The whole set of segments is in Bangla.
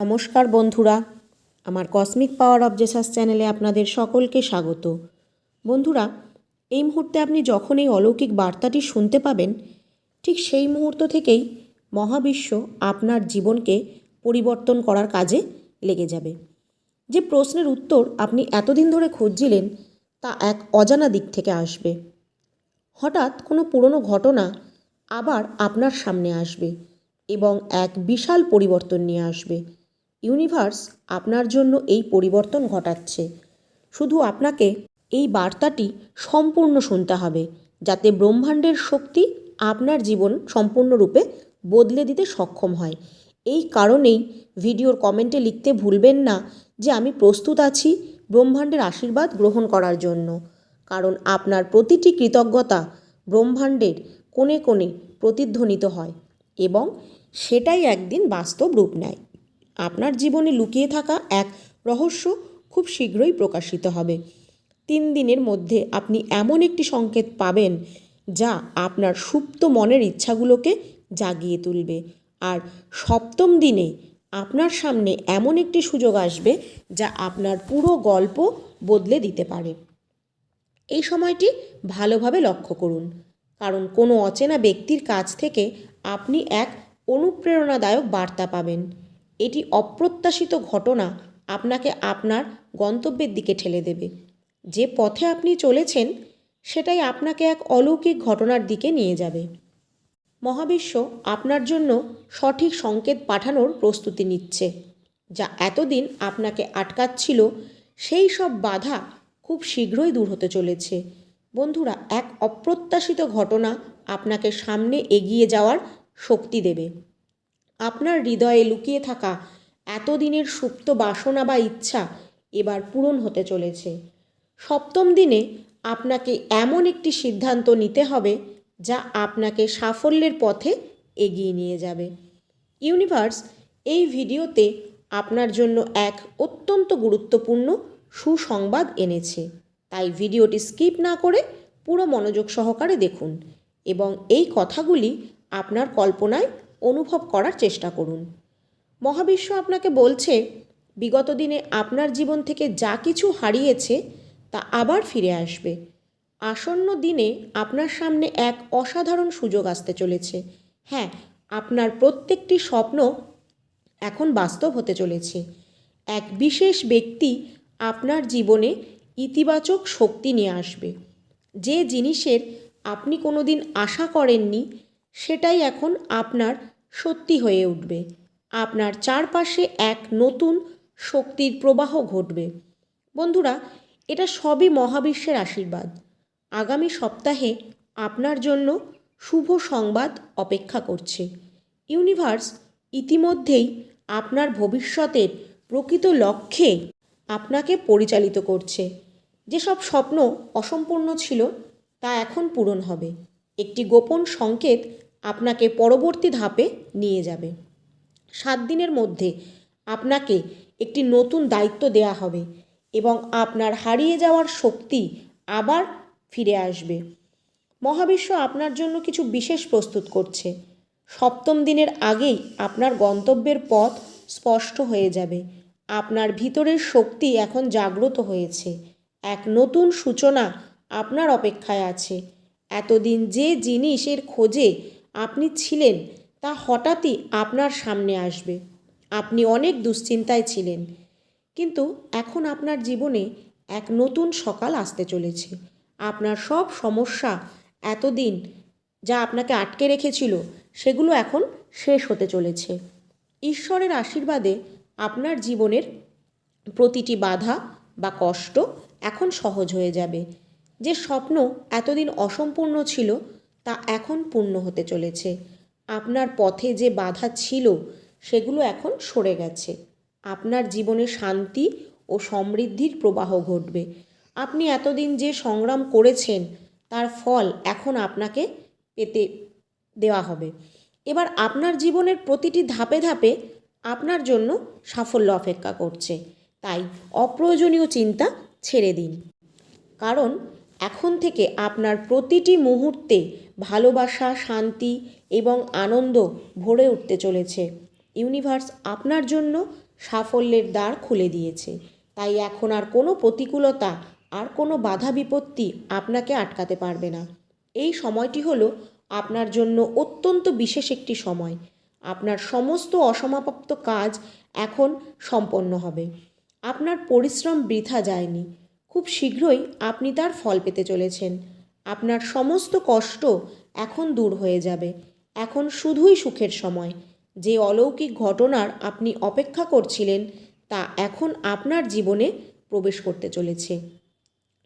নমস্কার বন্ধুরা, আমার কসমিক পাওয়ার অব জেসাস চ্যানেলে আপনাদের সকলকে স্বাগত। বন্ধুরা, এই মুহূর্তে আপনি যখন এই অলৌকিক বার্তাটি শুনতে পাবেন, ঠিক সেই মুহূর্ত থেকেই মহাবিশ্ব আপনার জীবনকে পরিবর্তন করার কাজে লেগে যাবে। যে প্রশ্নের উত্তর আপনি এতদিন ধরে খুঁজছিলেন, তা এক অজানা দিক থেকে আসবে। হঠাৎ কোনো পুরনো ঘটনা আবার আপনার সামনে আসবে এবং এক বিশাল পরিবর্তন নিয়ে আসবে। ইউনিভার্স আপনার জন্য এই পরিবর্তন ঘটাচ্ছে। শুধু আপনাকে এই বার্তাটি সম্পূর্ণ শুনতে হবে, যাতে ব্রহ্মাণ্ডের শক্তি আপনার জীবন সম্পূর্ণরূপে বদলে দিতে সক্ষম হয়। এই কারণেই ভিডিওর কমেন্টে লিখতে ভুলবেন না যে আমি প্রস্তুত আছি ব্রহ্মাণ্ডের আশীর্বাদ গ্রহণ করার জন্য। কারণ আপনার প্রতিটি কৃতজ্ঞতা ব্রহ্মাণ্ডের কোণে কোণে প্রতিধ্বনিত হয় এবং সেটাই একদিন বাস্তব রূপ নেয়। আপনার জীবনে লুকিয়ে থাকা এক রহস্য খুব শীঘ্রই প্রকাশিত হবে। তিন দিনের মধ্যে আপনি এমন একটি সংকেত পাবেন, যা আপনার সুপ্ত মনের ইচ্ছাগুলোকে জাগিয়ে তুলবে। আর সপ্তম দিনে আপনার সামনে এমন একটি সুযোগ আসবে, যা আপনার পুরো গল্প বদলে দিতে পারে। এই সময়টি ভালোভাবে লক্ষ্য করুন, কারণ কোনো অচেনা ব্যক্তির কাছ থেকে আপনি এক অনুপ্রেরণাদায়ক বার্তা পাবেন। এটি অপ্রত্যাশিত ঘটনা আপনাকে আপনার গন্তব্যের দিকে ঠেলে দেবে। যে পথে আপনি চলেছেন, সেটাই আপনাকে এক অলৌকিক ঘটনার দিকে নিয়ে যাবে। মহাবিশ্ব আপনার জন্য সঠিক সংকেত পাঠানোর প্রস্তুতি নিচ্ছে, যা এতদিন আপনাকে আটকাচ্ছিল। সেই সব বাধা খুব শীঘ্রই দূর হতে চলেছে। বন্ধুরা, এক অপ্রত্যাশিত ঘটনা আপনাকে সামনে এগিয়ে যাওয়ার শক্তি দেবে। আপনার হৃদয়ে লুকিয়ে থাকা এতদিনের সুপ্ত বাসনা বা ইচ্ছা এবার পূরণ হতে চলেছে। সপ্তম দিনে আপনাকে এমন একটি সিদ্ধান্ত নিতে হবে যা আপনাকে সাফল্যের পথে এগিয়ে নিয়ে যাবে। ইউনিভার্স, এই ভিডিওতে আপনার জন্য এক অত্যন্ত গুরুত্বপূর্ণ সুসংবাদ এনেছে। তাই ভিডিওটি স্কিপ না করে পুরো মনোযোগ সহকারে দেখুন এবং এই কথাগুলি আপনার কল্পনায় অনুভব করার চেষ্টা করুন। মহাবিশ্ব আপনাকে বলছে, বিগত দিনে আপনার জীবন থেকে যা কিছু হারিয়েছে তা আবার ফিরে আসবে। আসন্ন দিনে আপনার সামনে এক অসাধারণ সুযোগ আসতে চলেছে। হ্যাঁ আপনার প্রত্যেকটি স্বপ্ন এখন বাস্তব হতে চলেছে। এক বিশেষ ব্যক্তি আপনার জীবনে ইতিবাচক শক্তি নিয়ে আসবে। যে জিনিসের আপনি কোনো দিন আশা করেননি সেটাই এখন আপনার সত্যি হয়ে উঠবে। আপনার চারপাশে এক নতুন শক্তির প্রবাহ ঘটবে। বন্ধুরা, এটা সবই মহাবিশ্বের আশীর্বাদ। আগামী সপ্তাহে আপনার জন্য শুভ সংবাদ অপেক্ষা করছে। ইউনিভার্স, ইতিমধ্যেই আপনার ভবিষ্যতের প্রকৃত লক্ষ্যে আপনাকে পরিচালিত করছে। যেসব স্বপ্ন অসম্পূর্ণ ছিল, তা এখন পূরণ হবে। একটি গোপন সংকেত আপনাকে পরবর্তী ধাপে নিয়ে যাবে। সাত দিনের মধ্যে আপনাকে একটি নতুন দায়িত্ব দেয়া হবে এবং আপনার হারিয়ে যাওয়ার শক্তি আবার ফিরে আসবে। মহাবিশ্ব আপনার জন্য কিছু বিশেষ প্রস্তুত করছে। সপ্তম দিনের আগেই আপনার গন্তব্যের পথ স্পষ্ট হয়ে যাবে। আপনার ভিতরের শক্তি এখন জাগ্রত হয়েছে। এক নতুন সূচনা আপনার অপেক্ষায় আছে। এতদিন যে জিনিসের খোঁজে আপনি ছিলেন, তা হঠাৎই আপনার সামনে আসবে। আপনি অনেক দুশ্চিন্তায় ছিলেন। কিন্তু এখন আপনার জীবনে এক নতুন সকাল আসতে চলেছে। আপনার সব সমস্যা এতদিন যা আপনাকে আটকে রেখেছিল, সেগুলো এখন শেষ হতে চলেছে। ঈশ্বরের আশীর্বাদে আপনার জীবনের প্রতিটি বাধা বা কষ্ট এখন সহজ হয়ে যাবে। যে স্বপ্ন এতদিন অসম্পূর্ণ ছিল তা এখন পূর্ণ হতে চলেছে। আপনার পথে যে বাধা ছিল, সেগুলো এখন সরে গেছে। আপনার জীবনে শান্তি ও সমৃদ্ধির প্রবাহ ঘটবে। আপনি এতদিন যে সংগ্রাম করেছেন, তার ফল এখন আপনাকে পেতে দেওয়া হবে। এবার আপনার জীবনের প্রতিটি ধাপে ধাপে আপনার জন্য সাফল্য অপেক্ষা করছে। তাই অপ্রয়োজনীয় চিন্তা ছেড়ে দিন। কারণ এখন থেকে আপনার প্রতিটি মুহূর্তে ভালোবাসা, শান্তি এবং আনন্দ ভরে উঠতে চলেছে। ইউনিভার্স আপনার জন্য সাফল্যের দ্বার খুলে দিয়েছে। তাই এখন আর কোনো প্রতিকূলতা, আর কোনো বাধা বিপত্তি আপনাকে আটকাতে পারবে না। এই সময়টি হলো আপনার জন্য অত্যন্ত বিশেষ একটি সময়। আপনার সমস্ত অসমাপ্ত কাজ এখন সম্পন্ন হবে। আপনার পরিশ্রম বৃথা যায়নি। খুব শীঘ্রই আপনি তার ফল পেতে চলেছেন। আপনার সমস্ত কষ্ট এখন দূর হয়ে যাবে। এখন শুধুই সুখের সময়। যে অলৌকিক ঘটনার আপনি অপেক্ষা করছিলেন, তা এখন আপনার জীবনে প্রবেশ করতে চলেছে।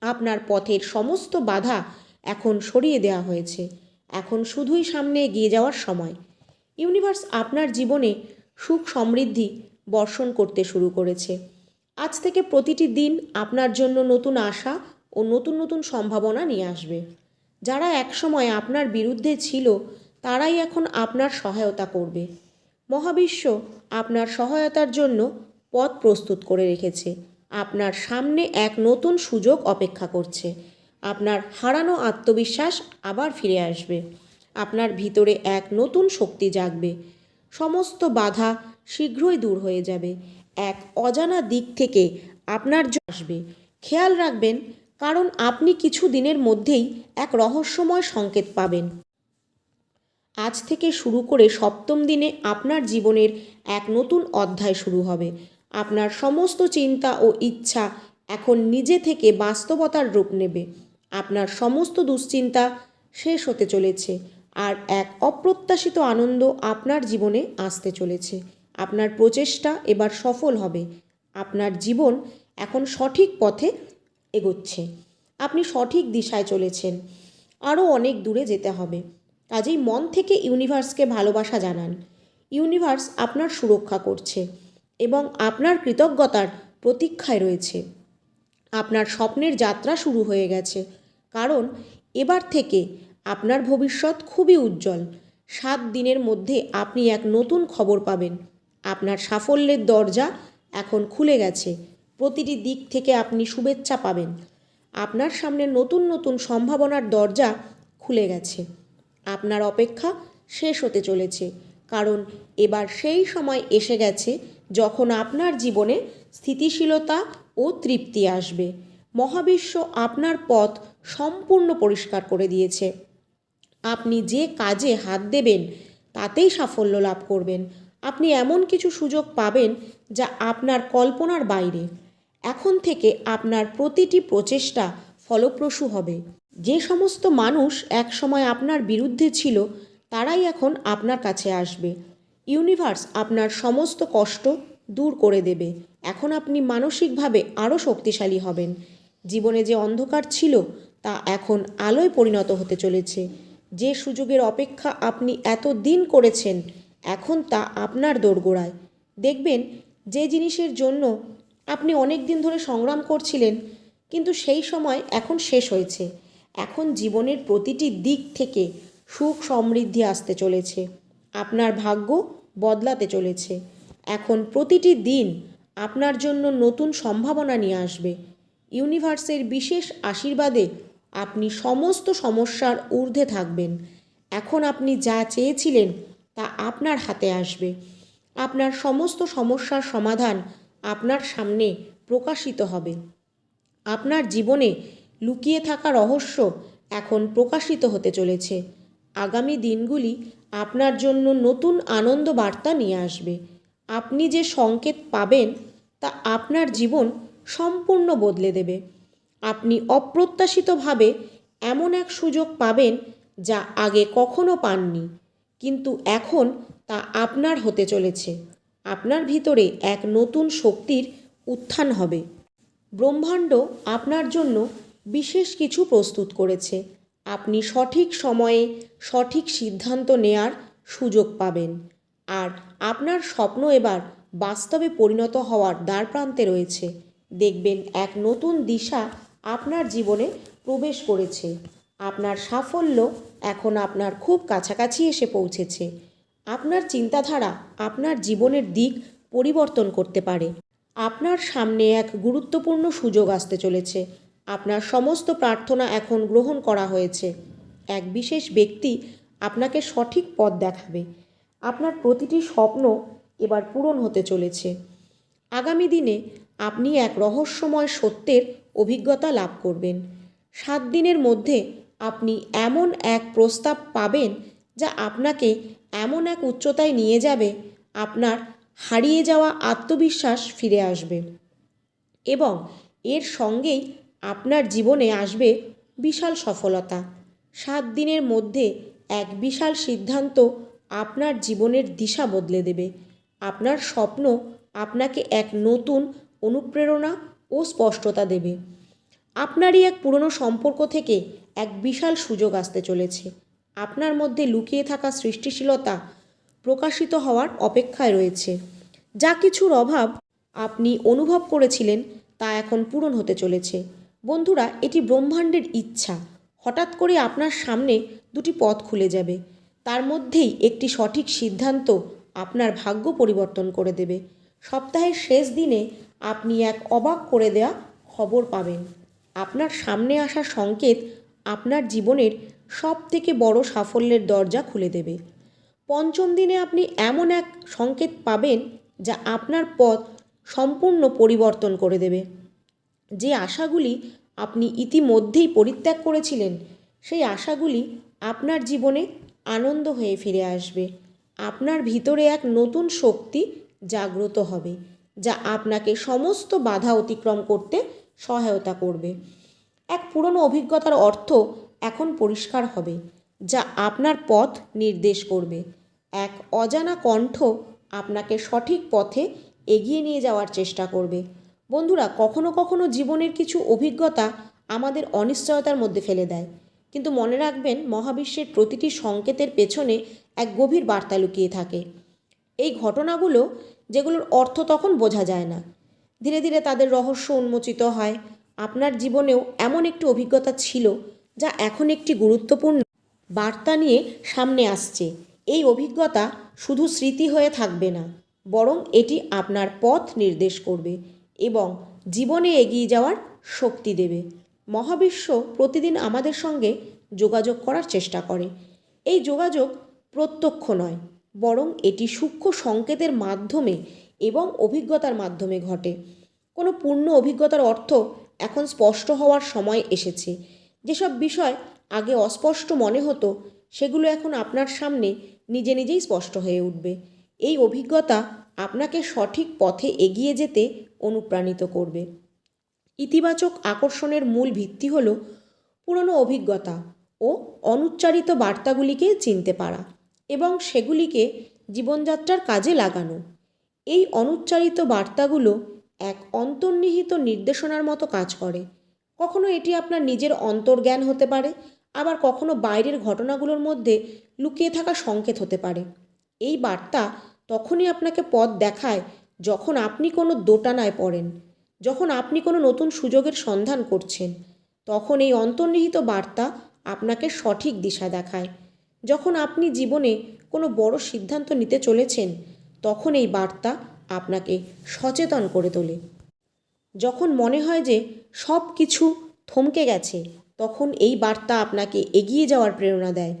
আপনার পথের সমস্ত বাধা এখন সরিয়ে দেওয়া হয়েছে। এখন শুধুই সামনে এগিয়ে যাওয়ার সময়। ইউনিভার্স আপনার জীবনে সুখ সমৃদ্ধি বর্ষণ করতে শুরু করেছে। আজ থেকে প্রতিটি দিন আপনার জন্য নতুন আশা ও নতুন নতুন সম্ভাবনা নিয়ে আসবে। যারা একসময় আপনার বিরুদ্ধে ছিল, তারাই এখন আপনার সহায়তা করবে। মহাবিশ্ব আপনার সহায়তার জন্য পথ প্রস্তুত করে রেখেছে। আপনার সামনে এক নতুন সুযোগ অপেক্ষা করছে। আপনার হারানো আত্মবিশ্বাস আবার ফিরে আসবে। আপনার ভিতরে এক নতুন শক্তি জাগবে। সমস্ত বাধা শীঘ্রই দূর হয়ে যাবে। এক অজানা দিক থেকে আপনার আসবে। খেয়াল রাখবেন, কারণ আপনি কিছু দিনের মধ্যেই এক রহস্যময় সংকেত পাবেন। আজ থেকে শুরু করে সপ্তম দিনে আপনার জীবনের এক নতুন অধ্যায় শুরু হবে। আপনার সমস্ত চিন্তা ও ইচ্ছা এখন নিজে থেকে বাস্তবতার রূপ নেবে। আপনার সমস্ত দুশ্চিন্তা শেষ হতে চলেছে, আর এক অপ্রত্যাশিত আনন্দ আপনার জীবনে আসতে চলেছে। আপনার প্রচেষ্টা এবার সফল হবে। আপনার জীবন এখন সঠিক পথে এগোচ্ছে। আপনি সঠিক দিশায় চলেছেন। আরও অনেক দূরে যেতে হবে। কাজেই মন থেকে ইউনিভার্সকে ভালোবাসা জানান। ইউনিভার্স আপনার সুরক্ষা করছে এবং আপনার কৃতজ্ঞতার প্রতীক্ষায় রয়েছে। আপনার স্বপ্নের যাত্রা শুরু হয়ে গেছে। কারণ এবার থেকে আপনার ভবিষ্যৎ খুবই উজ্জ্বল। সাত দিনের মধ্যে আপনি এক নতুন খবর পাবেন। আপনার সাফল্যের দরজা এখন খুলে গেছে। প্রতিটি দিক থেকে আপনি শুভেচ্ছা পাবেন। আপনার সামনে নতুন নতুন সম্ভাবনার দরজা খুলে গেছে। আপনার অপেক্ষা শেষ হতে চলেছে। কারণ এবার সেই সময় এসে গেছে যখন আপনার জীবনে স্থিতিশীলতা ও তৃপ্তি আসবে। মহাবিশ্ব আপনার পথ সম্পূর্ণ পরিষ্কার করে দিয়েছে। আপনি যে কাজে হাত দেবেন, তাতেই সাফল্য লাভ করবেন। আপনি এমন কিছু সুযোগ পাবেন যা আপনার কল্পনার বাইরে। এখন থেকে আপনার প্রতিটি প্রচেষ্টা ফলপ্রসূ হবে। যে সমস্ত মানুষ একসময় আপনার বিরুদ্ধে ছিল, তারাই এখন আপনার কাছে আসবে। ইউনিভার্স আপনার সমস্ত কষ্ট দূর করে দেবে। এখন আপনি মানসিকভাবে আরও শক্তিশালী হবেন। জীবনে যে অন্ধকার ছিল, তা এখন আলোয় পরিণত হতে চলেছে। যে সুযোগের অপেক্ষা আপনি এত দিন করেছেন এখন তা আপনার দোরগোড়ায়। দেখবেন যে জিনিসের জন্য আপনি অনেক দিন ধরে সংগ্রাম করছিলেন, কিন্তু সেই সময় এখন শেষ হয়েছে। এখন জীবনের প্রতিটি দিক থেকে সুখ সমৃদ্ধি আসতে চলেছে। আপনার ভাগ্য বদলাতে চলেছে। এখন প্রতিটি দিন আপনার জন্য নতুন সম্ভাবনা নিয়ে আসবে। ইউনিভার্সের বিশেষ আশীর্বাদে আপনি সমস্ত সমস্যার ঊর্ধ্বে থাকবেন। এখন আপনি যা চেয়েছিলেন তা আপনার হাতে আসবে। আপনার সমস্ত সমস্যার সমাধান আপনার সামনে প্রকাশিত হবে। আপনার জীবনে লুকিয়ে থাকা রহস্য এখন প্রকাশিত হতে চলেছে। আগামী দিনগুলি আপনার জন্য নতুন আনন্দ বার্তা নিয়ে আসবে। আপনি যে সংকেত পাবেন তা আপনার জীবন সম্পূর্ণ বদলে দেবে। আপনি অপ্রত্যাশিতভাবে এমন এক সুযোগ পাবেন যা আগে কখনো পাননি। কিন্তু এখন তা আপনার হতে চলেছে। আপনার ভিতরে এক নতুন শক্তির উত্থান হবে। ব্রহ্মাণ্ড আপনার জন্য বিশেষ কিছু প্রস্তুত করেছে। আপনি সঠিক সময়ে সঠিক সিদ্ধান্ত নেয়ার সুযোগ পাবেন। আর আপনার স্বপ্ন এবার বাস্তবে পরিণত হওয়ার দ্বারপ্রান্তে রয়েছে। দেখবেন এক নতুন দিশা আপনার জীবনে প্রবেশ করেছে। আপনার সাফল্য এখন আপনার খুব কাছাকাছি এসে পৌঁছেছে। আপনার চিন্তাধারা আপনার জীবনের দিক পরিবর্তন করতে পারে। আপনার সামনে এক গুরুত্বপূর্ণ সুযোগ আসতে চলেছে। আপনার সমস্ত প্রার্থনা এখন গ্রহণ করা হয়েছে। এক বিশেষ ব্যক্তি আপনাকে সঠিক পথ দেখাবে। আপনার প্রতিটি স্বপ্ন এবার পূরণ হতে চলেছে। আগামী দিনে আপনি এক রহস্যময় সত্যের অভিজ্ঞতা লাভ করবেন। সাত দিনের মধ্যে আপনি এমন এক প্রস্তাব পাবেন যা আপনাকে এমন এক উচ্চতায় নিয়ে যাবে, আপনার হারিয়ে যাওয়া আত্মবিশ্বাস ফিরে আসবে এবং এর সঙ্গেই আপনার জীবনে আসবে বিশাল সফলতা। সাত দিনের মধ্যে এক বিশাল সিদ্ধান্ত আপনার জীবনের দিশা বদলে দেবে। আপনার স্বপ্ন আপনাকে এক নতুন অনুপ্রেরণা ও স্পষ্টতা দেবে। আপনারই এক পুরনো সম্পর্ক থেকে এক বিশাল সুযোগ আসতে চলেছে। আপনার মধ্যে লুকিয়ে থাকা সৃষ্টিশীলতা প্রকাশিত হওয়ার অপেক্ষায় রয়েছে। যা কিছুর অভাব আপনি অনুভব করেছিলেন তা এখন পূরণ হতে চলেছে। বন্ধুরা, এটি ব্রহ্মাণ্ডের ইচ্ছা। হঠাৎ করে আপনার সামনে দুটি পথ খুলে যাবে। তার মধ্যেই একটি সঠিক সিদ্ধান্ত আপনার ভাগ্য পরিবর্তন করে দেবে। সপ্তাহের শেষ দিনে আপনি এক অবাক করে দেয়া খবর পাবেন। আপনার সামনে আসা সংকেত আপনার জীবনের সব থেকে বড় সাফল্যের দরজা খুলে দেবে। পঞ্চম দিনে আপনি এমন এক সংকেত পাবেন যা আপনার পথ সম্পূর্ণ পরিবর্তন করে দেবে। যে আশাগুলি আপনি ইতিমধ্যেই পরিত্যাগ করেছিলেন, সেই আশাগুলি আপনার জীবনে আনন্দ হয়ে ফিরে আসবে। আপনার ভিতরে এক নতুন শক্তি জাগ্রত হবে, যা আপনাকে সমস্ত বাধা অতিক্রম করতে সহায়তা করবে। এক পুরনো অভিজ্ঞতার অর্থ এখন পরিষ্কার হবে, যা আপনার পথ নির্দেশ করবে। এক অজানা কণ্ঠ আপনাকে সঠিক পথে এগিয়ে নিয়ে যাওয়ার চেষ্টা করবে। বন্ধুরা, কখনো কখনো জীবনের কিছু অভিজ্ঞতা আমাদের অনিশ্চয়তার মধ্যে ফেলে দেয়। কিন্তু মনে রাখবেন, মহাবিশ্বের প্রতিটি সংকেতের পেছনে এক গভীর বার্তা লুকিয়ে থাকে। এই ঘটনাগুলো, যেগুলোর অর্থ তখন বোঝা যায় না। ধীরে ধীরে তাদের রহস্য উন্মোচিত হয়। আপনার জীবনেও এমন একটি অভিজ্ঞতা ছিল যা এখন একটি গুরুত্বপূর্ণ বার্তা নিয়ে সামনে আসছে। এই অভিজ্ঞতা শুধু স্মৃতি হয়ে থাকবে না, বরং এটি আপনার পথ নির্দেশ করবে এবং জীবনে এগিয়ে যাওয়ার শক্তি দেবে। মহাবিশ্ব প্রতিদিন আমাদের সঙ্গে যোগাযোগ করার চেষ্টা করে। এই যোগাযোগ প্রত্যক্ষ নয়, বরং এটি সূক্ষ্ম সংকেতের মাধ্যমে এবং অভিজ্ঞতার মাধ্যমে ঘটে। কোনো পূর্ণ অভিজ্ঞতার অর্থ এখন স্পষ্ট হওয়ার সময় এসেছে। যেসব বিষয় আগে অস্পষ্ট মনে হতো, সেগুলো এখন আপনার সামনে নিজে নিজেই স্পষ্ট হয়ে উঠবে। এই অভিজ্ঞতা আপনাকে সঠিক পথে এগিয়ে যেতে অনুপ্রাণিত করবে। ইতিবাচক আকর্ষণের মূল ভিত্তি হল পুরনো অভিজ্ঞতা ও অনুচ্চারিত বার্তাগুলিকে চিনতে পারা এবং সেগুলিকে জীবনযাত্রার কাজে লাগানো। এই অনুচ্চারিত বার্তাগুলো এক অন্তর্নিহিত নির্দেশনার মতো কাজ করে। কখনো এটি আপনার নিজের অন্তর্জ্ঞান হতে পারে, আবার কখনো বাইরের ঘটনাগুলোর মধ্যে লুকিয়ে থাকা সংকেত হতে পারে। এই বার্তা তখনই আপনাকে পথ দেখায় যখন আপনি কোনো দোটানায় পড়েন, যখন আপনি কোনো নতুন সুযোগের সন্ধান করছেন। তখন এই অন্তর্নিহিত বার্তা আপনাকে সঠিক দিশা দেখায়। যখন আপনি জীবনে কোনো বড় সিদ্ধান্ত নিতে চলেছেন তখন এই বার্তা আপনাকে সচেতন করে তোলে। যখন মনে হয় যে সব কিছু থমকে গেছে, তখন এই বার্তা আপনাকে এগিয়ে যাওয়ার প্রেরণা দেয়।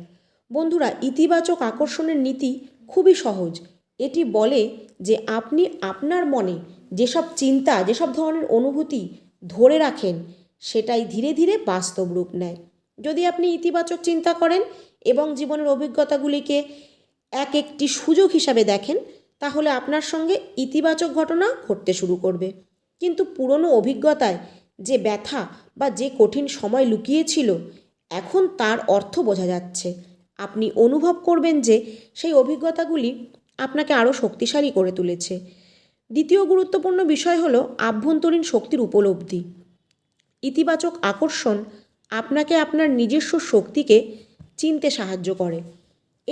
বন্ধুরা, ইতিবাচক আকর্ষণের নীতি খুবই সহজ। এটি বলে যে আপনি আপনার মনে যেসব চিন্তা, যেসব ধরনের অনুভূতি ধরে রাখেন, সেটাই ধীরে ধীরে বাস্তব রূপ নেয়। যদি আপনি ইতিবাচক চিন্তা করেন এবং জীবনের অভিজ্ঞতাগুলিকে এক একটি সুযোগ হিসাবে দেখেন তাহলে আপনার সঙ্গে ইতিবাচক ঘটনা ঘটতে শুরু করবে। কিন্তু পুরনো অভিজ্ঞতায় যে ব্যথা বা যে কঠিন সময় লুকিয়েছিল, এখন তার অর্থ বোঝা যাচ্ছে। আপনি অনুভব করবেন যে সেই অভিজ্ঞতাগুলি আপনাকে আরও শক্তিশালী করে তুলেছে। দ্বিতীয় গুরুত্বপূর্ণ বিষয় হলো আভ্যন্তরীণ শক্তির উপলব্ধি। ইতিবাচক আকর্ষণ আপনাকে আপনার নিজস্ব শক্তিকে চিনতে সাহায্য করে।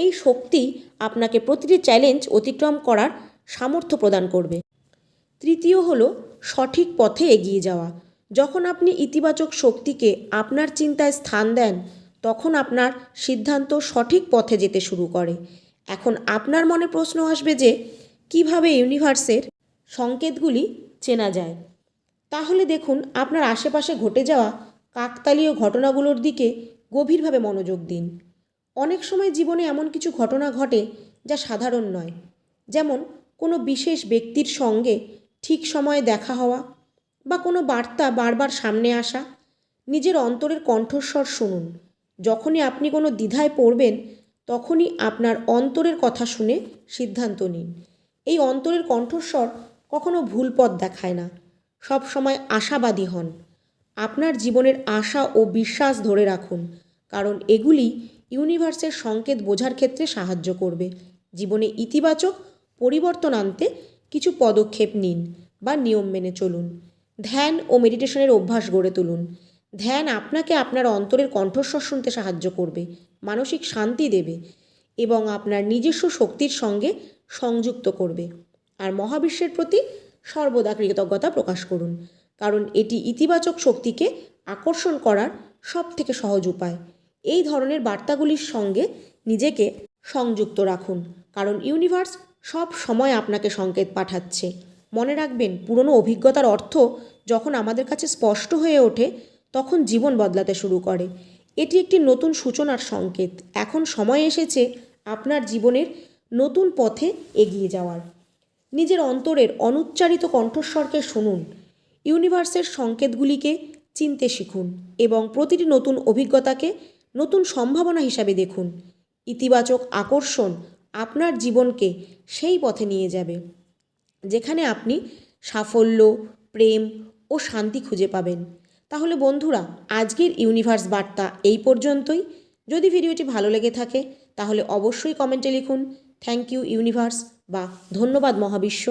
এই শক্তি আপনাকে প্রতিটি চ্যালেঞ্জ অতিক্রম করার সামর্থ্য প্রদান করবে। তৃতীয় হলো সঠিক পথে এগিয়ে যাওয়া। যখন আপনি ইতিবাচক শক্তিকে আপনার চিন্তায় স্থান দেন, তখন আপনার সিদ্ধান্ত সঠিক পথে যেতে শুরু করে। এখন আপনার মনে প্রশ্ন আসবে যে, কীভাবে ইউনিভার্সের সংকেতগুলি চেনা যায়? তাহলে দেখুন, আপনার আশেপাশে ঘটে যাওয়া কাকতালীয় ঘটনাগুলোর দিকে গভীরভাবে মনোযোগ দিন। অনেক সময় জীবনে এমন কিছু ঘটনা ঘটে যা সাধারণ নয়। যেমন কোনো বিশেষ ব্যক্তির সঙ্গে ঠিক সময়ে দেখা হওয়া বা কোনো বার্তা বারবার সামনে আসা, নিজের অন্তরের কণ্ঠস্বর শুনুন। যখনই আপনি কোনো দ্বিধায় পড়বেন, তখনই আপনার অন্তরের কথা শুনে সিদ্ধান্ত নিন। এই অন্তরের কণ্ঠস্বর কখনো ভুল পথ দেখায় না। সব সময় আশাবাদী হন। আপনার জীবনের আশা ও বিশ্বাস ধরে রাখুন, কারণ এগুলি ইউনিভার্সের সংকেত বোঝার ক্ষেত্রে সাহায্য করবে। জীবনে ইতিবাচক পরিবর্তন আনতে কিছু পদক্ষেপ নিন বা নিয়ম মেনে চলুন। ধ্যান ও মেডিটেশনের অভ্যাস গড়ে তুলুন। ধ্যান আপনাকে আপনার অন্তরের কণ্ঠস্বর শুনতে সাহায্য করবে, মানসিক শান্তি দেবে এবং আপনার নিজস্ব শক্তির সঙ্গে সংযুক্ত করবে। আর মহাবিশ্বের প্রতি সর্বদা কৃতজ্ঞতা প্রকাশ করুন, কারণ এটি ইতিবাচক শক্তিকে আকর্ষণ করার সব থেকে সহজ উপায়। এই ধরনের বার্তাগুলির সঙ্গে নিজেকে সংযুক্ত রাখুন। কারণ ইউনিভার্স সব সময় আপনাকে সংকেত পাঠাচ্ছে। মনে রাখবেন, পুরনো অভিজ্ঞতার অর্থ যখন আমাদের কাছে স্পষ্ট হয়ে ওঠে, তখন জীবন বদলাতে শুরু করে। এটি একটি নতুন সূচনার সংকেত। এখন সময় এসেছে আপনার জীবনের নতুন পথে এগিয়ে যাওয়ার। নিজের অন্তরের অনুচ্চারিত কণ্ঠস্বরকে শুনুন। ইউনিভার্সের সংকেতগুলিকে চিনতে শিখুন এবং প্রতিটি নতুন অভিজ্ঞতাকে নতুন সম্ভাবনা হিসাবে দেখুন। ইতিবাচক আকর্ষণ আপনার জীবনকে সেই পথে নিয়ে যাবে, যেখানে আপনি সাফল্য, প্রেম ও শান্তি খুঁজে পাবেন। তাহলে বন্ধুরা, আজকের ইউনিভার্স বার্তা এই পর্যন্তই। যদি ভিডিওটি ভালো লেগে থাকে, তাহলে অবশ্যই কমেন্টে লিখুন, থ্যাংক ইউ ইউনিভার্স বা ধন্যবাদ মহাবিশ্ব